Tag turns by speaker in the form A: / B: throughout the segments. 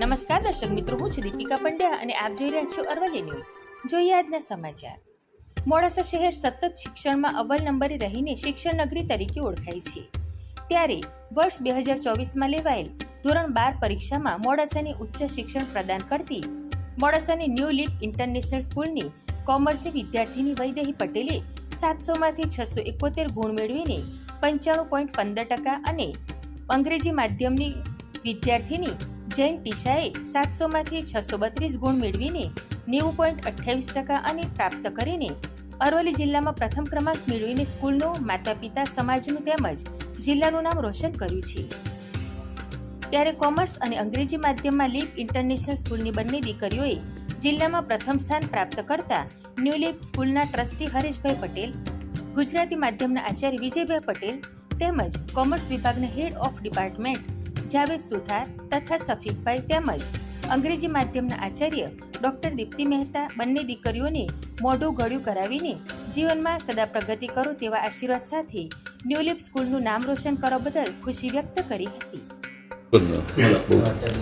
A: નમસ્કાર, દર્શક મિત્રો, હું છું દીપિકા પંડ્યા અને આપ જોઈ રહ્યા છો અરવલ્લી ન્યૂઝ. જોઈએ આજના સમાચાર. મોડાસા શહેર સતત શિક્ષણમાં અવ્વલ નંબરે રહીને શિક્ષણ નગરી તરીકે ઓળખાય છે. ત્યારે વર્ષ બે હજાર ચોવીસમાં લેવાયેલ ધોરણ બાર પરીક્ષામાં મોડાસાની ઉચ્ચ શિક્ષણ પ્રદાન કરતી મોડાસાની ન્યૂ લીપ ઇન્ટરનેશનલ સ્કૂલની કોમર્સની વિદ્યાર્થીની વૈદેહી પટેલે સાતસોમાંથી છસો એકોતેર ગુણ મેળવીને પંચાણું પોઈન્ટ પંદર ટકા અને અંગ્રેજી માધ્યમની વિદ્યાર્થીની જૈન ટીશાએ સાતસોમાંથી છસો બત્રીસ ગુણ મેળવીને નેવું પોઈન્ટ અઠ્યાવીસ ટકા અને પ્રાપ્ત કરીને અરવલ્લી જિલ્લામાં પ્રથમ ક્રમાંક મેળવીને સ્કૂલનું માતા પિતા સમાજનું તેમજ જિલ્લાનું નામ રોશન કર્યું છે. ત્યારે કોમર્સ અને અંગ્રેજી માધ્યમમાં લીપ ઇન્ટરનેશનલ સ્કૂલની બંને દીકરીઓએ જિલ્લામાં પ્રથમ સ્થાન પ્રાપ્ત કરતા ન્યૂ લીપ સ્કૂલના ટ્રસ્ટી હરેશભાઈ પટેલ ગુજરાતી માધ્યમના આચાર્ય વિજયભાઈ પટેલ તેમજ કોમર્સ વિભાગના head of department Javed Suthar તથા સફીકભાઈ તેમજ અંગ્રેજી માધ્યમના આચાર્ય ડોક્ટર દીપ્તિ મહેતા બંને દીકરીઓને મોઢું ગળ્યું કરાવીને જીવનમાં સદા પ્રગતિ કરો તેવા આશીર્વાદ સાથે ન્યુલિપ સ્કૂલનું નામ રોશન કરવા બદલ ખુશી વ્યક્ત કરી હતી.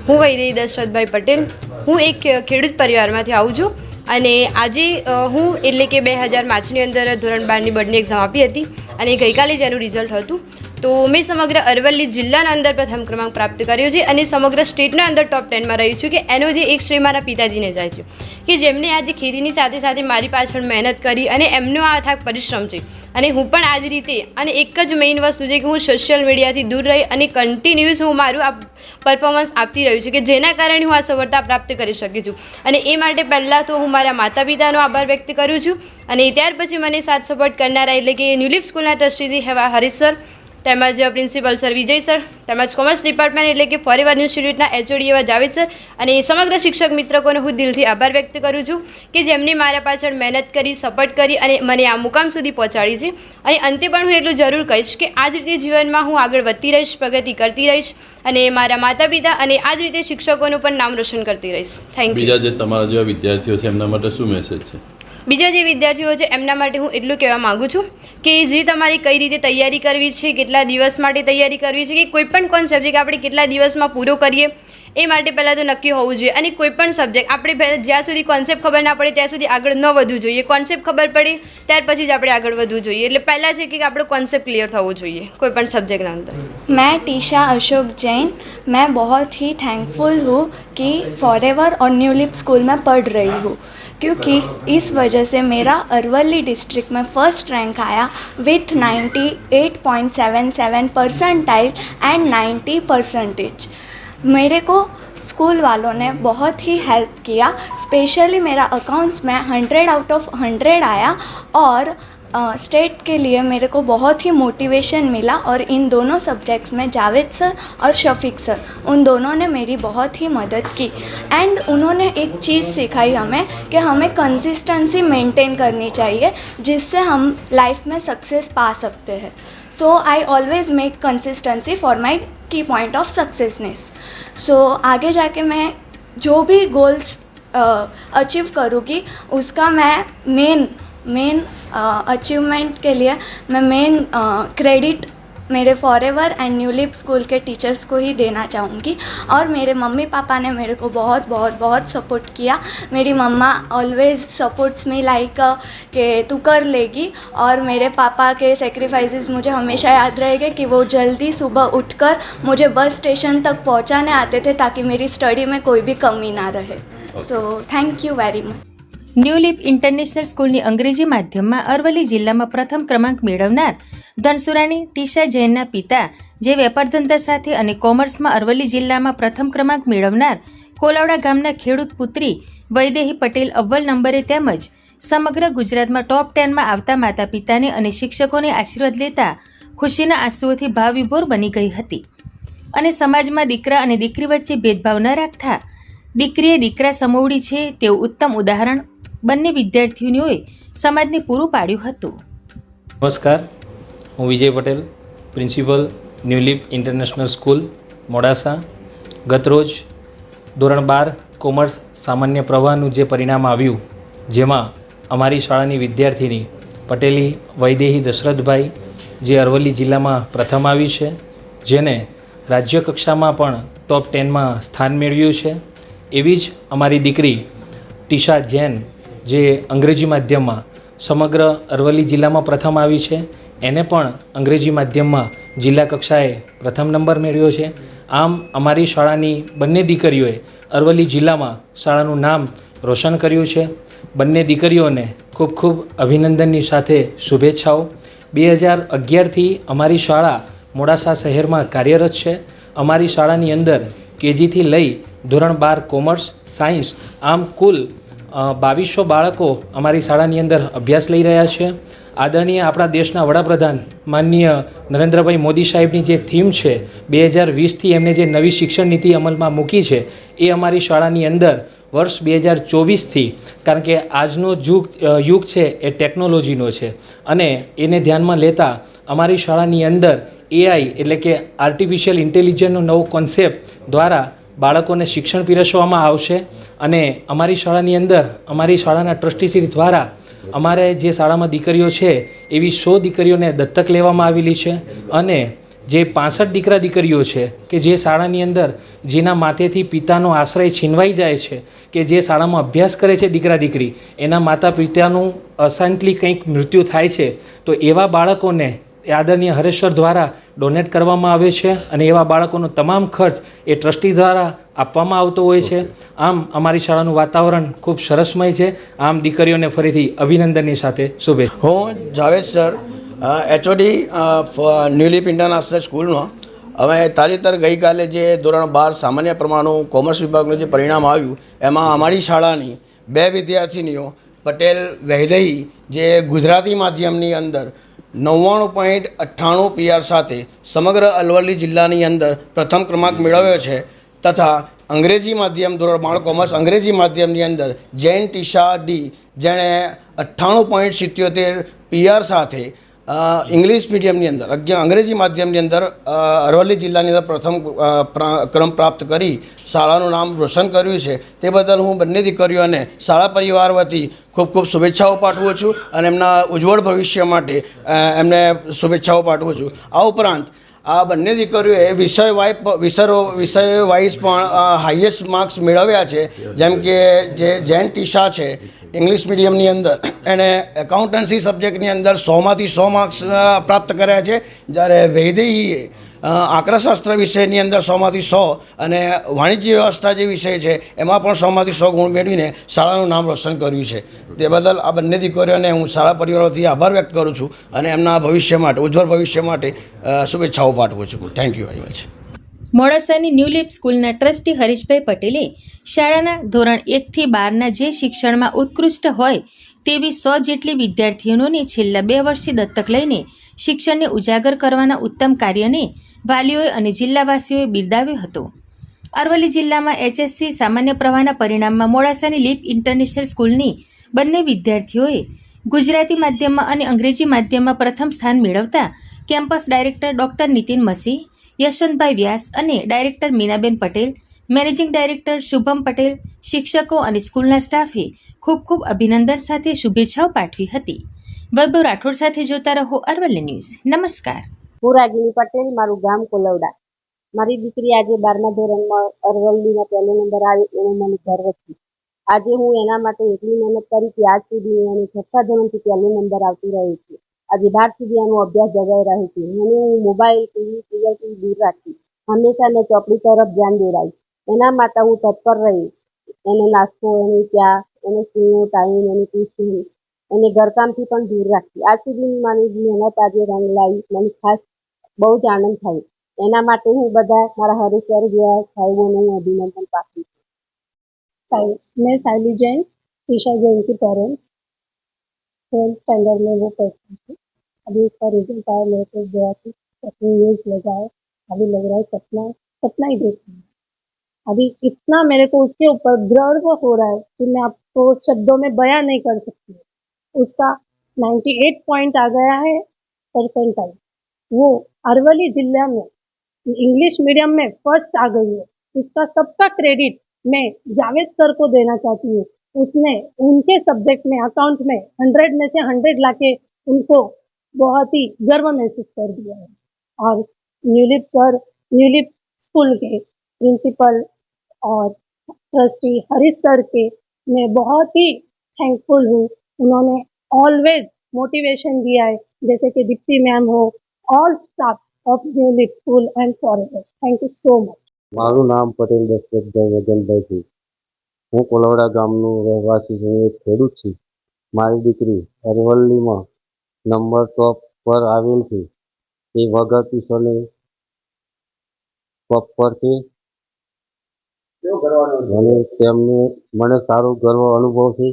B: હું વૈદેહી દશરથભાઈ પટેલ. હું એક ખેડૂત પરિવારમાંથી આવું છું. અને આજે હું એટલે કે બે હજાર પાંચની અંદર ધોરણ બારની બોર્ડની એક્ઝામ આપી હતી અને ગઈકાલે જ એનું રિઝલ્ટ હતું. તો મેં સમગ્ર અરવલ્લી જિલ્લાના અંદર પ્રથમ ક્રમાંક પ્રાપ્ત કર્યો છે અને સમગ્ર સ્ટેટના અંદર ટોપ ટેનમાં રહ્યું છું કે એનો જે એક શ્રેય મારા પિતાજીને જાય છે. કે જેમને આજે ખેતીની સાથે સાથે મારી પાછળ મહેનત કરી અને એમનો આ અથાગ પરિશ્રમ છે. અને હું પણ આ જ રીતે, અને એક જ મેઇન વસ્તુ છે કે હું સોશિયલ મીડિયાથી દૂર રહી અને કન્ટિન્યુઅસ હું મારું આ પરફોર્મન્સ આપતી રહ્યું છું કે જેના કારણે હું આ સફળતા પ્રાપ્ત કરી શકી છું. અને એ માટે પહેલાં તો હું મારા માતા પિતાનો આભાર વ્યક્ત કરું છું. અને ત્યાર પછી મને સાથ સપોર્ટ કરનારા એટલે કે ન્યુલિપ સ્કૂલના ટ્રસ્ટીજી હેવા હરીશ સર તેમજ પ્રિન્સિપલ સર વિજય સર, તેમજ કોમર્સ ડિપાર્ટમેન્ટ એટલે કે ફરીવાર ઇન્સ્ટિટ્યૂટના એચઓડી એવા જાવેદ સર અને સમગ્ર શિક્ષક મિત્રકોનો હું દિલથી આભાર વ્યક્ત કરું છું કે જેમને મારા પાછળ મહેનત કરી, સપોર્ટ કરી અને મને આ મુકામ સુધી પહોંચાડી છે. અને અંતે પણ હું એટલું જરૂર કહીશ કે આ જ રીતે જીવનમાં હું આગળ વધતી રહીશ, પ્રગતિ કરતી રહીશ અને મારા માતા પિતા અને આ જ રીતે શિક્ષકોનું પણ નામ રોશન કરતી રહીશ. થેન્ક યુ
C: બીજા જે તમારા જેવા વિદ્યાર્થીઓ છે, એમના માટે શું મેસેજ છે?
B: બીજા જે વિદ્યાર્થીઓ છે, એમના માટે હું એટલું કહેવા માગું છું કે જે તમારી કઈ રીતે તૈયારી કરવી છે, કેટલા દિવસ માટે તૈયારી કરવી છે, કે કોઈ પણ કોન્સેપ્ટ છે કે આપણે કેટલા દિવસમાં પૂરો કરીએ એ માટે પહેલાં તો નક્કી હોવું જોઈએ. અને કોઈ પણ સબ્જેક્ટ આપણે જ્યાં સુધી કોન્સેપ્ટ ખબર ના પડે, ત્યાં સુધી આગળ ન વધવું જોઈએ. કોન્સેપ્ટ ખબર પડી, ત્યાર પછી જ આપણે આગળ વધવું જોઈએ. એટલે પહેલાં છે કે આપણો કોન્સેપ્ટ ક્લિયર થવું જોઈએ, કોઈ પણ સબ્જેક્ટના અંદર.
D: મેં ટીશા, અશોક, જૈન, મેં बहुत ही थैंकफुल हूँ कि फॉरेवर સ્કૂલમાં પઢ રહી में पढ़ रही हूँ क्योंकि इस वजह से मेरा अरवली डिस्ट्रिक्ट में फर्स्ट रैंक आया seven 98.77 percentile and ninety percentage मेरे को स्कूल वालों ने बहुत ही हेल्प किया। स्पेशली मेरा अकाउंट्स में 100 आउट ऑफ़ 100 आया और स्टेट के लिए मेरे को बहुत ही मोटिवेशन मिला और इन दोनों सब्जेक्ट्स में जावेद सर और शफीक सर उन दोनों ने मेरी बहुत ही मदद की। एंड उन्होंने एक चीज़ सिखाई हमें कि हमें कंसिस्टेंसी मेंटेन करनी चाहिए, जिससे हम लाइफ में सक्सेस पा सकते हैं। So I always make consistency for my key point of सक्सेसनेस सो आगे जाके मैं जो भी गोल्स अचीव करूँगी, उसका मैं मेन मेन अचीवमेंट के लिए मैं मेन क्रेडिट मेरे forever and New Leap school के टीचर्स को ही देना चाहूँगी। और मेरे मम्मी पापा ने मेरे को बहुत बहुत बहुत सपोर्ट किया। मेरी मम्मा ऑलवेज सपोर्ट्स मी लाइक के तू कर लेगी। और मेरे पापा के सेक्रीफाइसेस मुझे हमेशा याद रहेंगे कि वो जल्दी सुबह उठकर मुझे बस स्टेशन तक पहुँचाने आते थे ताकि मेरी स्टडी में कोई भी कमी ना रहे। So thank you very much
A: new leap international સ્કૂલની અંગ્રેજી માધ્યમમાં અરવલ્લી જિલ્લામાં પ્રથમ ક્રમાંક મેળવનાર ધનસુરાણી, ટીશા જૈનના પિતા, જે વેપાર ધંધા સાથે અને કોમર્સમાં અરવલ્લી જિલ્લામાં પ્રથમ ક્રમાંક મેળવનાર કોલાવડા ગામના ખેડૂત પુત્રી વૈદેહી પટેલ અવ્વલ નંબરે તેમજ સમગ્ર ગુજરાતમાં ટોપ ટેનમાં આવતા માતા પિતાને અને શિક્ષકોને આશીર્વાદ લેતા ખુશીના આંસુઓથી ભાવવિભોર બની ગઈ હતી. અને સમાજમાં દીકરા અને દીકરી વચ્ચે ભેદભાવ ન રાખતા દીકરીએ દીકરા સમોવડી છે તેવું ઉત્તમ ઉદાહરણ બંને વિદ્યાર્થીઓએ સમાજને પૂરું પાડ્યું હતું.
E: નમસ્કાર. હું Vijay Patel, principal New Leap international school, Modasa. ગતરોજ ધોરણ બાર કોમર્સ સામાન્ય પ્રવાહનું જે પરિણામ આવ્યું, જેમાં અમારી શાળાની વિદ્યાર્થીની પટેલી વૈદેહી દશરથભાઈ, જે અરવલ્લી જિલ્લામાં પ્રથમ આવી છે, જેને રાજ્ય કક્ષામાં પણ ટોપ ટેનમાં સ્થાન મેળવ્યું છે. એવી જ અમારી દીકરી ટીશા જૈન જે અંગ્રેજી માધ્યમમાં સમગ્ર અરવલ્લી જિલ્લામાં પ્રથમ આવી છે, એને પણ અંગ્રેજી માધ્યમમાં જિલ્લા કક્ષાએ પ્રથમ નંબર મેળવ્યો છે. આમ, અમારી શાળાની બંને દીકરીઓએ અરવલ્લી જિલ્લામાં શાળાનું નામ રોશન કર્યું છે. બંને દીકરીઓને ખૂબ ખૂબ અભિનંદનની સાથે શુભેચ્છાઓ. બે હજાર અગિયારથી અમારી શાળા મોડાસા શહેરમાં કાર્યરત છે. અમારી શાળાની અંદર કેજીથી લઈ ધોરણ બાર કોમર્સ સાયન્સ, આમ કુલ બાવીસો બાળકો અમારી શાળાની અંદર અભ્યાસ લઈ રહ્યા છે. આદરણીય આપણા દેશના વડાપ્રધાન માનનીય નરેન્દ્રભાઈ મોદી સાહેબની જે થીમ છે, બે હજાર વીસથી એમને જે નવી શિક્ષણ નીતિ અમલમાં મૂકી છે, એ અમારી શાળાની અંદર વર્ષ બે હજાર ચોવીસથી, કારણ કે આજનો યુગ યુગ છે એ ટેકનોલોજીનો છે. અને એને ધ્યાનમાં લેતા અમારી શાળાની અંદર એઆઈ એટલે કે આર્ટિફિશિયલ ઇન્ટેલિજન્સનો નવો કોન્સેપ્ટ દ્વારા બાળકોને શિક્ષણ પીરસવામાં આવશે અને અમારી શાળાની અંદર, અમારી શાળાના ટ્રસ્ટીશ્રી દ્વારા અમારે જે શાળામાં દીકરીઓ છે, એવી સો દીકરીઓને દત્તક લેવામાં આવેલી છે અને જે પાસઠ દીકરા દીકરીઓ છે કે જે શાળાની અંદર જેના માથેથી પિતાનો આશ્રય છીનવાઈ જાય છે કે જે શાળામાં અભ્યાસ કરે છે દીકરા દીકરી, એના માતા પિતાનું અશાંતલી કંઈક મૃત્યુ થાય છે, તો એવા બાળકોને આદરણીય હરેશ્વર દ્વારા ડોનેટ કરવામાં આવે છે અને એવા બાળકોનો તમામ ખર્ચ એ ટ્રસ્ટી દ્વારા આપવામાં આવતો હોય છે. આમ અમારી શાળાનું વાતાવરણ ખૂબ સરસમય છે. આમ દીકરીઓને ફરીથી અભિનંદનની સાથે શુભેચ્છા.
F: હું Javed sir HOD New Leap international સ્કૂલનો. અમે તાજેતર ગઈકાલે જે ધોરણ બાર સામાન્ય પ્રમાણનું કોમર્સ વિભાગનું જે પરિણામ આવ્યું એમાં અમારી શાળાની બે વિદ્યાર્થીનીઓ પટેલ વૈદઈ જે ગુજરાતી માધ્યમની અંદર નવ્વાણું પોઈન્ટ અઠ્ઠાણું પીઆર સાથે સમગ્ર અરવલ્લી જિલ્લાની અંદર પ્રથમ ક્રમાંક મેળવ્યો છે તથા અંગ્રેજી માધ્યમ ધોરણ બાળ કોમર્સ અંગ્રેજી માધ્યમની અંદર જૈન ટીશા ડી, જેણે અઠ્ઠાણું પોઈન્ટ સિત્યોતેર પીઆર સાથે ઇંગ્લિશ મીડિયમની અંદર અંગ્રેજી માધ્યમની અંદર અરવલ્લી જિલ્લાની અંદર પ્રથમ ક્રમ પ્રાપ્ત કરી શાળાનું નામ રોશન કર્યું છે. તે બદલ હું બંને દીકરીઓને શાળા પરિવાર વતી ખૂબ ખૂબ શુભેચ્છાઓ પાઠવું છું અને એમના ઉજ્જવળ ભવિષ્ય માટે એમને શુભેચ્છાઓ પાઠવું છું. આ ઉપરાંત આ બંને દીકરીઓએ વિષય વાઇઝ વિષયો વિષય વાઇઝ પણ હાઈએસ્ટ માર્ક્સ મેળવ્યા છે. જેમ કે જે જૈન ટીશા છે, ઇંગ્લિશ મીડિયમની અંદર, એણે એકાઉન્ટન્સી સબ્જેક્ટની અંદર સોમાંથી સો માર્ક્સ પ્રાપ્ત કર્યા છે. જ્યારે વૈદેહીએ આંકડાશાસ્ત્ર વિષયની અંદર સોમાંથી સો અને વાણિજ્ય વ્યવસ્થા જે વિષય છે, એમાં પણ સોમાંથી સો ગુણ મેળવીને શાળાનું નામ રોશન કર્યું છે. તે બદલ આ બંને દીકરીઓને હું શાળા પરિવારોથી આભાર વ્યક્ત કરું છું અને એમના ભવિષ્ય માટે, ઉજ્જવળ ભવિષ્ય માટે શુભેચ્છાઓ પાઠવું છું. થેન્ક યુ વેરી મચ
A: મોડાસાની ન્યૂલીપ સ્કૂલના ટ્રસ્ટી હરીશભાઈ પટેલે શાળાના ધોરણ એકથી બારના જે શિક્ષણમાં ઉત્કૃષ્ટ હોય તેવી સો જેટલી વિદ્યાર્થીઓને છેલ્લા બે વર્ષથી દત્તક લઈને શિક્ષણને ઉજાગર કરવાના ઉત્તમ કાર્યને વાલીઓએ અને જિલ્લાવાસીઓએ બિરદાવ્યો હતો. અરવલ્લી જિલ્લામાં એચએસસી સામાન્ય પ્રવાહના પરિણામમાં મોડાસાની લીપ ઇન્ટરનેશનલ સ્કૂલની બંને વિદ્યાર્થીઓએ ગુજરાતી માધ્યમમાં અને અંગ્રેજી માધ્યમમાં પ્રથમ સ્થાન મેળવતા campus director doctor Nitin Masi, Yashwantbhai Vyas અને director Meenaben Patel managing director Shubham Patel, શિક્ષકો અને સ્કૂલના સ્ટાફે ખૂબ ખૂબ અભિનંદન સાથે શુભેચ્છાઓ પાઠવી હતી. વૈભવ રાઠોડ સાથે જોતા રહો અરવલ્લી ન્યૂઝ. નમસ્કાર.
G: હું રાગિની પટેલ, મારું ગામ કોલવડા. મારી દીકરી આજે બારમા ધોરણમાં અરવલ્લીમાં પહેલો નંબર આવી એનો મને ગર્વ છે. આજે હું એના માટે એટલી મહેનત કરી કે આજ સુધી એને છઠ્ઠા ધોરણથી પહેલો નંબર આવતી રહ્યો છે. આજે બાર સુધી આનો અભ્યાસ જગાઈ રહ્યો છે. મને હું મોબાઈલ, ટીવી સિરિયલથી દૂર રાખી. હંમેશા મેં ચોપડી તરફ ધ્યાન દોરાયું એના માટે હું તત્પર રહી એનો નાસ્તો એની ચા એનો સ્કૂલનો ટાઈમ એની ટ્યુશન એને ઘરકામથી પણ દૂર રાખી આજ સુધીની મારી મહેનત આજે રંગ લાવી મને ખાસ બહુ જ આનંદ થયો એના માટે હું બધા મારા હરેશ્વર જેવા સાહેબોને હું અભિનંદન પાઠવું છું
H: साइ- मैं साइली जैन ईशा जैन की पेरेंट्स ट्वेल्थ स्टैंडर्ड में वो पढ़ती थी अभी उसका रिजल्ट आया मेरे को गया कि अपनी न्यूज लगा है अभी लग रहा है सपना सपना ही देख रहा है अभी इतना मेरे को उसके ऊपर गर्व हो रहा है कि मैं आपको शब्दों में बयां नहीं कर सकती। उसका 98 पॉइंट आ गया है परसेंटाइल वो अरवली जिला में इंग्लिश मीडियम में फ़र्स्ट आ गई है। इसका सबका क्रेडिट मैं जावेद सर को देना चाहती हूँ। उसने उनके सब्जेक्ट में अकाउंट में हंड्रेड में से हंड्रेड लाके उनको बहुत ही गर्व महसूस कर दिया है। और New Leap sir New Leap school के प्रिंसिपल और ट्रस्टी हरीश सर के मैं बहुत ही थैंकफुल हूँ उन्होंने ऑलवेज मोटिवेशन दिया है जैसे कि दीप्ति मैम हो all staff of Newleap school and forever thank you so much
I: મારું નામ પટેલ દશરથભાઈ વજનભાઈ છે હું કોલવડા ગામનું રહેવાસી છું એક ખેડૂત છું મારી દીકરી અરવલ્લીમાં નંબર ટોપ પર આવેલ છે એ વગર ટ્યુશને ટોપ પર છે અને તેમને, મને સારો ગર્વ અનુભવ છે.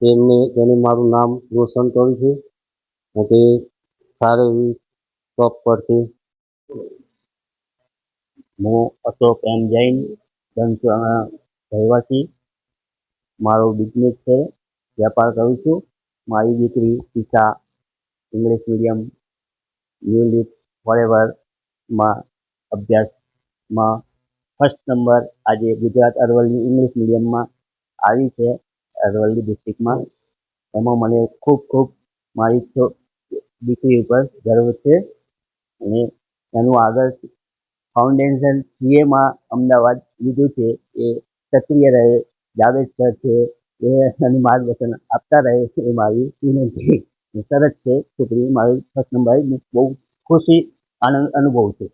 I: તેમને, તેને મારું નામ રોશન કર્યું છે. અને સારી એવી ટોપ પર છે. હું અશોક એમ જૈન ધનસુરાના રહેવાસી. મારો બિઝનેસ છે. વેપાર કરું છું. મારી દીકરી Isha English medium new leap ફોરેવરમાં અભ્યાસમાં ફર્સ્ટ નંબર આજે ગુજરાત અરવલ્લી ઇંગ્લિશ મીડિયમમાં આવી છે. અરવલ્લી ડિસ્ટ્રિક્ટમાં એમાં મને ખૂબ ખૂબ મારી દીકરી ઉપર ગર્વ છે. અને એનું આગળ ફાઉન્ડેશન સીએમાં અમદાવાદ લીધું છે. એ સક્રિય રહે જાવેદ સર છે. એ એનું માર્ગદર્શન આપતા રહે છે એ મારી વિનંતી. સરસ છે, છોકરી, મારી ફર્સ્ટ નંબર બહુ ખુશી, આનંદ, અનુભવ છે.